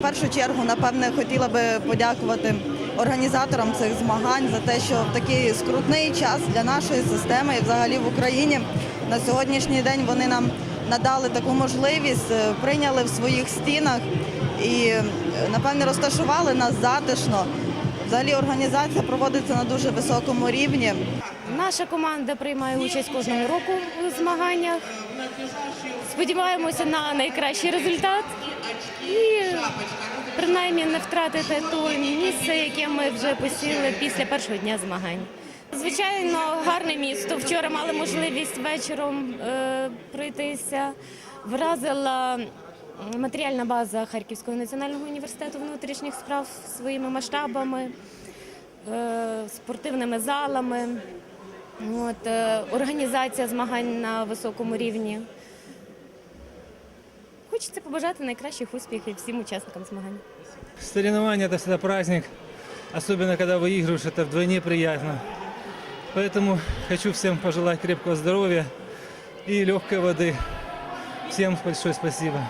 В першу чергу, напевне, хотіла би подякувати організаторам цих змагань за те, що в такий скрутний час для нашої системи і взагалі в Україні на сьогоднішній день вони нам надали таку можливість, е, прийняли в своїх стінах і, е, напевне, розташували нас затишно. Взагалі організація проводиться на дуже високому рівні. Наша команда приймає участь кожного року у змаганнях. Сподіваємося на найкращий результат і принаймні не втратити те місце, яке ми вже посіли після першого дня змагань. Звичайно, гарне місто. Вчора мали можливість вечором е, пройтися. Вразила матеріальна база Харківського національного університету внутрішніх справ своїми масштабами, е, спортивними залами. От, е, організація змагань на високому рівні. Хочеться побажати найкращих успіхів всім учасникам змагань. Соревнования – это всегда праздник, особенно когда выигрываешь, это вдвойне приятно. Поэтому хочу всем пожелать крепкого здоровья и легкой воды. Всем большое спасибо.